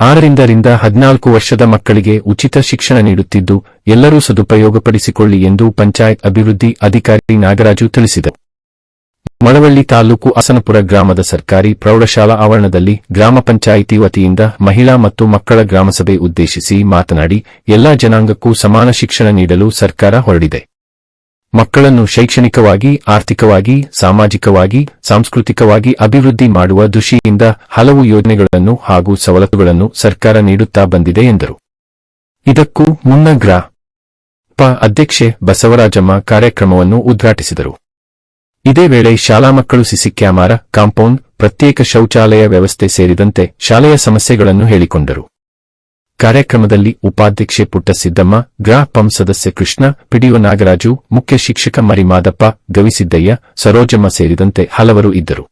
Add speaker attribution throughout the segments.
Speaker 1: ಆರರಿಂದ ರಿಂದ ಹದಿನಾಲ್ಕು ವರ್ಷದ ಮಕ್ಕಳಿಗೆ ಉಚಿತ ಶಿಕ್ಷಣ ನೀಡುತ್ತಿದ್ದು, ಎಲ್ಲರೂ ಸದುಪಯೋಗಪಡಿಸಿಕೊಳ್ಳಿ ಎಂದು ಪಂಚಾಯತ್ ಅಭಿವೃದ್ಧಿ ಅಧಿಕಾರಿ ನಾಗರಾಜು ತಿಳಿಸಿದರು. ಮಳವಳ್ಳಿ ತಾಲೂಕು ಅಸನಪುರ ಗ್ರಾಮದ ಸರ್ಕಾರಿ ಪ್ರೌಢಶಾಲಾ ಆವರಣದಲ್ಲಿ ಗ್ರಾಮ ಪಂಚಾಯಿತಿ ವತಿಯಿಂದ ಮಹಿಳಾ ಮತ್ತು ಮಕ್ಕಳ ಗ್ರಾಮಸಭೆ ಉದ್ದೇಶಿಸಿ ಮಾತನಾಡಿ, ಎಲ್ಲಾ ಜನಾಂಗಕ್ಕೂ ಸಮಾನ ಶಿಕ್ಷಣ ನೀಡಲು ಸರ್ಕಾರ ಹೊರಡಿದೆ. ಮಕ್ಕಳನ್ನು ಶೈಕ್ಷಣಿಕವಾಗಿ, ಆರ್ಥಿಕವಾಗಿ, ಸಾಮಾಜಿಕವಾಗಿ, ಸಾಂಸ್ಕೃತಿಕವಾಗಿ ಅಭಿವೃದ್ಧಿ ಮಾಡುವ ದೃಷ್ಟಿಯಿಂದ ಹಲವು ಯೋಜನೆಗಳನ್ನು ಹಾಗೂ ಸವಲತ್ತುಗಳನ್ನು ಸರ್ಕಾರ ನೀಡುತ್ತಾ ಬಂದಿದೆ ಎಂದರು. ಇದಕ್ಕೂ ಮುನ್ನ ಗ್ರಾ. ಪ ಅಧ್ಯಕ್ಷೆ ಬಸವರಾಜಮ್ಮ ಕಾರ್ಯಕ್ರಮವನ್ನು ಉದ್ಘಾಟಿಸಿದರು. ಇದೇ ವೇಳೆ ಶಾಲಾ ಮಕ್ಕಳು ಸಿಸಿ ಕ್ಯಾಮರಾ, ಕಾಂಪೌಂಡ್, ಪ್ರತ್ಯೇಕ ಶೌಚಾಲಯ ವ್ಯವಸ್ಥೆ ಸೇರಿದಂತೆ ಶಾಲೆಯ ಸಮಸ್ಯೆಗಳನ್ನು ಹೇಳಿಕೊಂಡರು. ಕಾರ್ಯಕ್ರಮದಲ್ಲಿ ಉಪಾಧ್ಯಕ್ಷೆ ಪುಟ್ಟಸಿದ್ದಮ್ಮ ಗ್ರಾ ಪಂ ಸದಸ್ಯ ಕೃಷ್ಣ, ಪಿಡಿಒ ನಾಗರಾಜು, ಮುಖ್ಯ ಶಿಕ್ಷಕ ಮರಿಮಾದಪ್ಪ ಗವಿಸಿದ್ದಯ್ಯ ಸರೋಜಮ್ಮ ಸೇರಿದಂತೆ ಹಲವರು ಇದ್ದರು.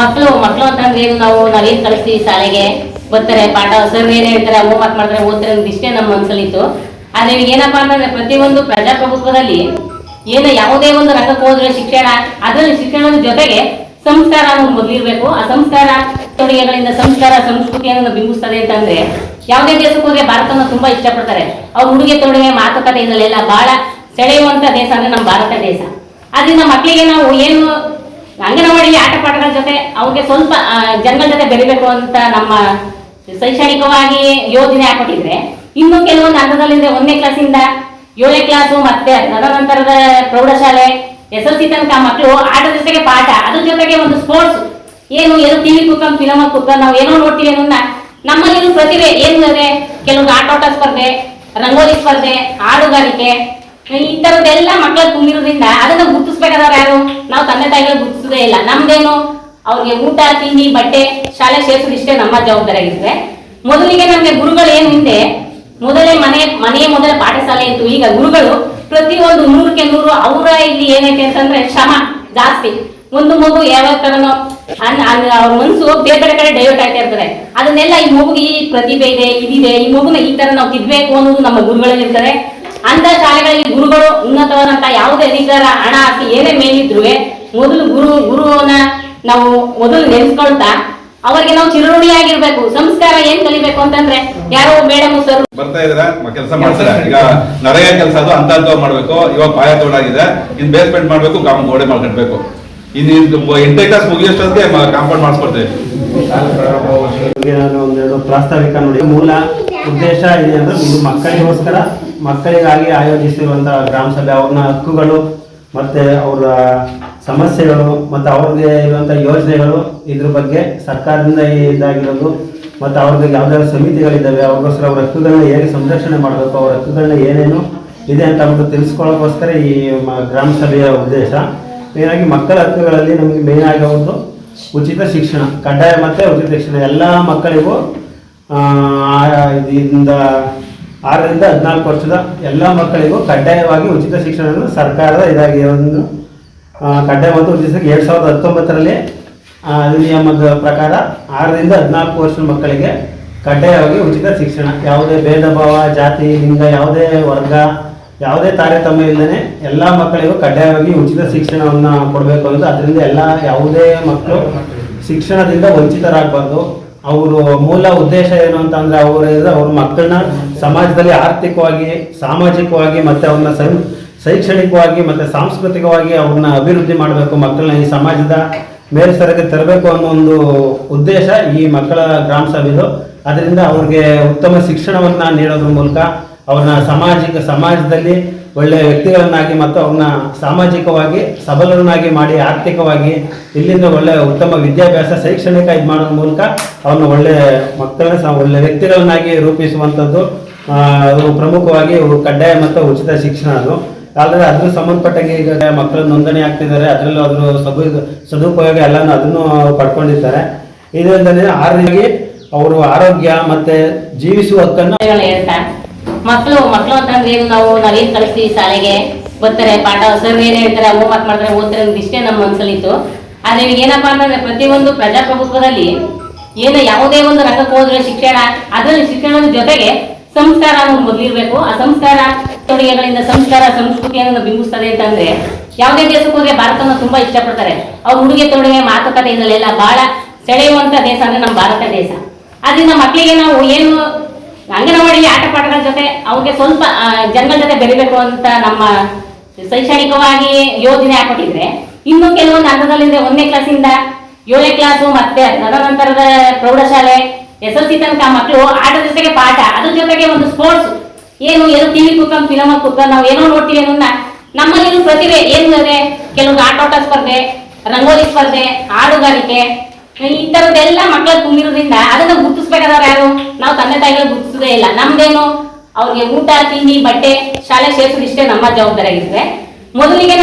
Speaker 2: ಮಕ್ಕಳು ಮಕ್ಕಳು ಅಂತಂದ್ರೆ ನಾವು ನಾವೇನ್ ಕಳಿಸ್ತೀವಿ ಶಾಲೆಗೆ? ಓದ್ತಾರೆ ಪಾಠ ಸರ್ ಏನ್ ಹೇಳ್ತಾರೆ ಹೋಮ್ವರ್ಕ್ ಮಾಡ್ತಾರೆ, ಓದ್ತಾರೆ ಇಷ್ಟೇ ನಮ್ಮ ಮನಸ್ಸಲ್ಲಿತ್ತು ಆದ್ರೆ ಏನಪ್ಪಾ ಅಂತಂದ್ರೆ ಪ್ರತಿಯೊಂದು ಪ್ರಜಾಪ್ರಭುತ್ವದಲ್ಲಿ ಏನು ಯಾವುದೇ ಒಂದು ರಂಗಕ್ಕೆ ಹೋದ್ರೆ ಶಿಕ್ಷಣ, ಅದರಲ್ಲಿ ಶಿಕ್ಷಣದ ಜೊತೆಗೆ ಸಂಸ್ಕಾರ ಮೊದಲಿರ್ಬೇಕು ಆ ಸಂಸ್ಕಾರ ತೊಡುಗೆಗಳಿಂದ ಸಂಸ್ಕಾರ, ಸಂಸ್ಕೃತಿಯನ್ನು ಬಿಂಬಿಸ್ತದೆ ಅಂತಂದ್ರೆ ಯಾವುದೇ ದೇಶಕ್ಕೆ ಹೋದ್ರೆ ಭಾರತನ ತುಂಬಾ ಇಷ್ಟಪಡ್ತಾರೆ. ಅವ್ರ ಉಡುಗೆ ತೊಡುಗೆ, ಮಾತುಕತೆಯಿಂದಲೆಲ್ಲ ಬಹಳ ಸೆಳೆಯುವಂತ ದೇಶ ಅಂದ್ರೆ ನಮ್ಮ ಭಾರತ ದೇಶ. ಆದ್ರಿಂದ ಮಕ್ಕಳಿಗೆ ನಾವು ಏನು ಅಂಗನವಾಡಿ ಆಟ ಪಾಠಗಳ ಜೊತೆ ಅವ್ರಿಗೆ ಸ್ವಲ್ಪ ಜನ್ಮ ಜೊತೆ ಬೆರಿಬೇಕು ಅಂತ ನಮ್ಮ ಶೈಕ್ಷಣಿಕವಾಗಿ ಯೋಜನೆ ಹಾಕೊಟ್ಟಿದ್ರೆ ಇನ್ನು ಕೆಲವೊಂದು ಹಂತದಲ್ಲಿಂದ ಒಂದನೇ ಕ್ಲಾಸಿಂದ ಏಳನೇ ಕ್ಲಾಸು ಮತ್ತೆ ತದನಂತರದ ಪ್ರೌಢಶಾಲೆ ಎಸ್ ಎಲ್ ಸಿ ತನಕ ಮಕ್ಕಳು ಆಟದ ಜೊತೆಗೆ ಪಾಠ, ಅದ್ರ ಜೊತೆಗೆ ಒಂದು ಸ್ಪೋರ್ಟ್ಸ್ ಏನು ಏನು ಟಿವಿ ಕುತ್ಕೊಂಡು ಫಿಲಮ್ ಕುತ್ಕೊಂಡು ನಾವು ಏನೋ ನೋಡ್ತೀವಿ ಅನ್ನೋದನ್ನ ನಮ್ಮಲ್ಲಿರೋ ಪ್ರತಿಭೆ ಏನು ಅಂದ್ರೆ ಕೆಲವೊಂದು ಆಟೋಟ ಸ್ಪರ್ಧೆ, ರಂಗೋಲಿ ಸ್ಪರ್ಧೆ, ಹಾಡುಗಾರಿಕೆ, ಈ ತರದ್ದೆಲ್ಲ ಮಕ್ಕಳ ತುಂಬಿರೋದ್ರಿಂದ ಅದನ್ನ ಗುರುತಿಸ್ಬೇಕಾದವ್ರು ಯಾರು? ನಾವು ತಂದೆ ತಾಯಿಗಳು ಗುರುತಿಸೋದೇ ಇಲ್ಲ. ನಮ್ದೇನು? ಅವ್ರಿಗೆ ಊಟ, ತಿಂಡಿ, ಬಟ್ಟೆ, ಶಾಲೆ ಸೇರಿಸೋದು ಇಷ್ಟೇ ನಮ್ಮ ಜವಾಬ್ದಾರಿ ಆಗಿರ್ತದೆ ಮೊದಲಿಗೆ ನಮ್ಗೆ ಗುರುಗಳು ಏನು ಹಿಂದೆ? ಮೊದಲೇ ಮನೆ, ಮನೆಯ ಮೊದಲ ಪಾಠಶಾಲೆ ಇತ್ತು. ಈಗ ಗುರುಗಳು ಪ್ರತಿಯೊಂದು ನೂರಕ್ಕೆ ನೂರು, ಅವರ ಇಲ್ಲಿ ಏನೈತೆ ಅಂತಂದ್ರೆ ಶ್ರಮ ಜಾಸ್ತಿ. ಒಂದು ಮಗು ಯಾವ ತರನೋ ಅವ್ರ ಮನಸ್ಸು ಬೇರೆ ಬೇರೆ ಕಡೆ ಡೈವರ್ಟ್ ಆಗ್ತಾ ಇರ್ತಾರೆ ಅದನ್ನೆಲ್ಲ ಈ ಮಗುಗೆ ಈ ಪ್ರತಿಭೆ ಇದೆ, ಇದಿದೆ, ಈ ಮಗುನ ಈ ತರ ನಾವು ತಿದ್ಬೇಕು ಅನ್ನೋದು ನಮ್ಮ ಗುರುಗಳಲ್ಲಿ ಇರ್ತಾರೆ ಅಂತ ಶಾಲೆಗಳಲ್ಲಿ ಗುರುಗಳು ಉನ್ನತವಾದಂತ ಯಾವುದೇ ಅಧಿಕಾರ, ಹಣ, ಆಸ್ತಿ ಏನೇ ಮೇಲಿದ್ರು ಮೊದಲು ಗುರು, ಗುರುವನ್ನ ನಾವು ಮೊದಲು ನೆನೆಸ್ಕೊಳ್ತಾ ಅವರಿಗೆ ನಾವು ಚಿರಋಣಿಯಾಗಿರ್ಬೇಕು. ಸಂಸ್ಕಾರ ಏನ್ ಕಲಿಬೇಕು ಅಂತಂದ್ರೆ ಯಾರೋ ಮೇಡಮ್ ಸರ್
Speaker 3: ಬರ್ತಾ ಇದ್ರ ಕೆಲಸ ಮಾಡ್ತಾರೆ? ಈಗ ನರೆಯ ಕೆಲಸ ಅದು ಅಂತ ಮಾಡ್ಬೇಕು. ಇವಾಗ ಪಾಯ ತೋಡಾಗಿದೆ. ಇನ್ ಬೇಸ್ಮೆಂಟ್ ಮಾಡ್ಬೇಕು ಗೋಡೆ ಮಾಡ್ಕೊಳ್ಬೇಕು ಇನ್ನು ಎಂಟನೇ ಕ್ಲಾಸ್ ಮುಗಿಯೋಷ್ಟೊತ್ತಿಗೆ ಕಾಂಪೌಂಡ್ ಮಾಡಿಸ್ಕೊಡ್ತೇವೆ.
Speaker 4: ನಾನು ಒಂದೆರಡು ಪ್ರಾಸ್ತಾವಿಕ ನೋಡಿ. ಮೂಲ ಉದ್ದೇಶ ಇದೆ ಇದು ಮಕ್ಕಳಿಗೋಸ್ಕರ, ಮಕ್ಕಳಿಗಾಗಿ ಆಯೋಜಿಸಿರುವಂತಹ ಗ್ರಾಮ ಸಭೆ, ಅವ್ರನ್ನ ಹಕ್ಕುಗಳು ಮತ್ತೆ ಅವರ ಸಮಸ್ಯೆಗಳು ಮತ್ತೆ ಅವ್ರಿಗೆ ಇರುವಂಥ ಯೋಜನೆಗಳು ಇದ್ರ ಬಗ್ಗೆ ಸರ್ಕಾರದಿಂದ ಇದಾಗಿರೋದು ಮತ್ತೆ ಅವ್ರದ್ದು ಯಾವ್ದಾದ್ರು ಸಮಿತಿಗಳಿದ್ದಾವೆ, ಅವ್ರಿಗೋಸ್ಕರ ಅವ್ರ ಹಕ್ಕುಗಳನ್ನ ಹೇಗೆ ಸಂರಕ್ಷಣೆ ಮಾಡಬೇಕು, ಅವ್ರ ಹಕ್ಕುಗಳನ್ನ ಏನೇನು ಇದೆ ಅಂತ ಅವ್ರು ತಿಳಿಸ್ಕೊಳ್ಳೋಕ್ಕೋಸ್ಕರ ಈ ಗ್ರಾಮ ಸಭೆಯ ಉದ್ದೇಶ. ಮೇನಾಗಿ ಮಕ್ಕಳ ಹಕ್ಕುಗಳಲ್ಲಿ ನಮಗೆ ಮೇನ್ ಆಗಿ ಅವ್ರದ್ದು ಉಚಿತ ಶಿಕ್ಷಣ, ಕಡ್ಡಾಯ ಮತ್ತೆ ಉಚಿತ ಶಿಕ್ಷಣ. ಎಲ್ಲ ಮಕ್ಕಳಿಗೂ ಇದರಿಂದ ಆರರಿಂದ ಹದಿನಾಲ್ಕು ವರ್ಷದ ಎಲ್ಲ ಮಕ್ಕಳಿಗೂ ಕಡ್ಡಾಯವಾಗಿ ಉಚಿತ ಶಿಕ್ಷಣವನ್ನು ಸರ್ಕಾರದ ಇದಾಗಿದೆ ಒಂದು ಕಡ್ಡಾಯ ಮತ್ತು ಉಚಿತ ಎರಡು ಸಾವಿರದ ಹತ್ತೊಂಬತ್ತರಲ್ಲಿ ಅಧಿನಿಯಮದ ಪ್ರಕಾರ ಆರರಿಂದ ಹದಿನಾಲ್ಕು ವರ್ಷದ ಮಕ್ಕಳಿಗೆ ಕಡ್ಡಾಯವಾಗಿ ಉಚಿತ ಶಿಕ್ಷಣ. ಯಾವುದೇ ಭೇದ ಭಾವ, ಜಾತಿ, ಲಿಂಗ, ಯಾವುದೇ ವರ್ಗ ಯಾವುದೇ ತಾರತಮ್ಯ ಇಲ್ಲದೆ ಎಲ್ಲ ಮಕ್ಕಳಿಗೂ ಕಡ್ಡಾಯವಾಗಿ ಉಚಿತ ಶಿಕ್ಷಣವನ್ನು ಕೊಡಬೇಕು ಅಂತ ಅದರಿಂದ ಎಲ್ಲ ಯಾವುದೇ ಮಕ್ಕಳು ಶಿಕ್ಷಣದಿಂದ ವಂಚಿತರಾಗಬಾರ್ದು. ಅವರು ಮೂಲ ಉದ್ದೇಶ ಏನು ಅಂತ ಅಂದ್ರೆ ಅವರು ಅವ್ರ ಮಕ್ಕಳನ್ನ ಸಮಾಜದಲ್ಲಿ ಆರ್ಥಿಕವಾಗಿ, ಸಾಮಾಜಿಕವಾಗಿ ಮತ್ತೆ ಅವ್ರನ್ನ ಶೈಕ್ಷಣಿಕವಾಗಿ ಮತ್ತೆ ಸಾಂಸ್ಕೃತಿಕವಾಗಿ ಅವ್ರನ್ನ ಅಭಿವೃದ್ಧಿ ಮಾಡಬೇಕು, ಮಕ್ಕಳನ್ನ ಈ ಸಮಾಜದ ಮೇಲ್ಸರಕ್ಕೆ ತರಬೇಕು ಅನ್ನೋ ಒಂದು ಉದ್ದೇಶ ಈ ಮಕ್ಕಳ ಗ್ರಾಮ ಸಭೆದು. ಅದರಿಂದ ಅವ್ರಿಗೆ ಉತ್ತಮ ಶಿಕ್ಷಣವನ್ನ ನೀಡೋದ್ರ ಮೂಲಕ ಅವ್ರನ್ನ ಸಾಮಾಜಿಕ ಸಮಾಜದಲ್ಲಿ ಒಳ್ಳೆಯ ವ್ಯಕ್ತಿಗಳನ್ನಾಗಿ ಮತ್ತು ಅವ್ರನ್ನ ಸಾಮಾಜಿಕವಾಗಿ ಸಬಲರನ್ನಾಗಿ ಮಾಡಿ, ಆರ್ಥಿಕವಾಗಿ ಇಲ್ಲಿಂದ ಒಳ್ಳೆಯ ಉತ್ತಮ ವಿದ್ಯಾಭ್ಯಾಸ, ಶೈಕ್ಷಣಿಕ ಇದು ಮಾಡೋದ್ರ ಮೂಲಕ ಅವ್ರನ್ನ ಒಳ್ಳೆಯ ಮಕ್ಕಳನ್ನ ಒಳ್ಳೆಯ ಒಳ್ಳೆ ವ್ಯಕ್ತಿಗಳನ್ನಾಗಿ ರೂಪಿಸುವಂಥದ್ದು ಪ್ರಮುಖವಾಗಿ ಕಡ್ಡಾಯ ಮತ್ತು ಉಚಿತ ಶಿಕ್ಷಣ ಅದು. ಆದರೆ ಅದ್ರ ಸಂಬಂಧಪಟ್ಟಂಗೆ ಈಗ ಮಕ್ಕಳು ನೋಂದಣಿ ಆಗ್ತಿದ್ದಾರೆ, ಅದರಲ್ಲೂ ಅದ್ರ ಸದು ಸದುಪಯೋಗ ಎಲ್ಲನೂ ಅದನ್ನು ಪಡ್ಕೊಂಡಿದ್ದಾರೆ. ಇದರಿಂದಲೇ ಆರೋಗ್ಯ, ಅವರು ಆರೋಗ್ಯ ಮತ್ತು ಜೀವಿಸುವ ಹಕ್ಕನ್ನು
Speaker 2: ಮಕ್ಕಳು ಮಕ್ಕಳು ಅಂತಂದ್ರೆ ಏನು ನಾವು ನಾವೇನ್ ಕಳಿಸ್ತೀವಿ ಶಾಲೆಗೆ? ಓದ್ತಾರೆ ಪಾಠ ಸರ್ ಏನ್ ಹೇಳ್ತಾರೆ ಹೋಮ್ವರ್ಕ್ ಮಾಡ್ತಾರೆ ಓದ್ತಾರೆ ಇಷ್ಟೇ ನಮ್ಮ ಮನಸ್ಸಲ್ಲಿತ್ತು ಆದ್ರೆ ಈಗ ಏನಪ್ಪಾ ಅಂತಂದ್ರೆ ಪ್ರತಿಯೊಂದು ಪ್ರಜಾಪ್ರಭುತ್ವದಲ್ಲಿ ಏನು ಯಾವುದೇ ಒಂದು ರಂಗಕ್ಕೆ ಹೋದ್ರೆ ಶಿಕ್ಷಣ, ಅದರಲ್ಲಿ ಶಿಕ್ಷಣದ ಜೊತೆಗೆ ಸಂಸ್ಕಾರ ಮೊದಲಿರ್ಬೇಕು ಆ ಸಂಸ್ಕಾರ ತೊಡುಗೆಗಳಿಂದ ಸಂಸ್ಕಾರ ಸಂಸ್ಕೃತಿಯನ್ನು ಬಿಂಬಿಸ್ತದೆ ಅಂತಂದ್ರೆ ಯಾವುದೇ ದೇಶಕ್ಕೆ ಹೋದ್ರೆ ಭಾರತನ ತುಂಬಾ ಇಷ್ಟಪಡ್ತಾರೆ. ಅವ್ರ ಉಡುಗೆ, ತೊಡುಗೆ, ಮಾತುಕತೆಯಿಂದಲೆಲ್ಲ ಬಹಳ ಸೆಳೆಯುವಂತ ದೇಶ ಅಂದ್ರೆ ನಮ್ಮ ಭಾರತ ದೇಶ. ಅದರಿಂದ ಮಕ್ಕಳಿಗೆ ನಾವು ಏನು ಅಂಗನವಾಡಿ ಆಟ ಪಾಠಗಳ ಜೊತೆ ಅವ್ರಿಗೆ ಸ್ವಲ್ಪ ಜನ್ಮ ಜೊತೆ ಬೆರಿಬೇಕು ಅಂತ ನಮ್ಮ ಶೈಕ್ಷಣಿಕವಾಗಿ ಯೋಜನೆ ಹಾಕೊಟ್ಟಿದ್ರೆ ಇನ್ನು ಕೆಲವೊಂದು ಹಂತದಲ್ಲಿಂದ ಒಂದನೇ ಕ್ಲಾಸಿಂದ ಏಳನೇ ಕ್ಲಾಸು ಮತ್ತೆ ತದನಂತರದ ಪ್ರೌಢಶಾಲೆ ಎಸ್ ಎಲ್ ಸಿ ತನಕ ಮಕ್ಕಳು ಆಟದ ಜೊತೆಗೆ ಪಾಠ, ಅದ್ರ ಜೊತೆಗೆ ಒಂದು ಸ್ಪೋರ್ಟ್ಸ್ ಏನು ಏನು ಟಿವಿ ಕುತ್ಕೊಂಡು ಫಿಲಮ್ ಕುತ್ಕೊಂಡು ನಾವು ಏನೋ ನೋಡ್ತೀವಿ ಅನ್ನೋದನ್ನ ನಮ್ಮಲ್ಲಿ ಪ್ರತಿಭೆ ಏನು ಅಂದ್ರೆ ಕೆಲವೊಂದು ಆಟೋಟ ಸ್ಪರ್ಧೆ, ರಂಗೋಲಿ ಸ್ಪರ್ಧೆ, ಹಾಡುಗಾರಿಕೆ, ಈ ತರದ್ದೆಲ್ಲ ಮಕ್ಕಳ ಯಾರು ನಾವು ತಂದೆ ತಾಯಿಗಳು ಗುರುತಿಸದೇ ಇಲ್ಲ. ನಮ್ದೇನು ಅವ್ರಿಗೆ ಊಟ, ತಿಂಡಿ, ಬಟ್ಟೆ, ಶಾಲೆ ಸೇರಿಸೋದು ಇಷ್ಟೇ ನಮ್ಮ ಜವಾಬ್ದಾರಿ ಆಗಿದ್ರೆ ಮೊದಲಿಗೆ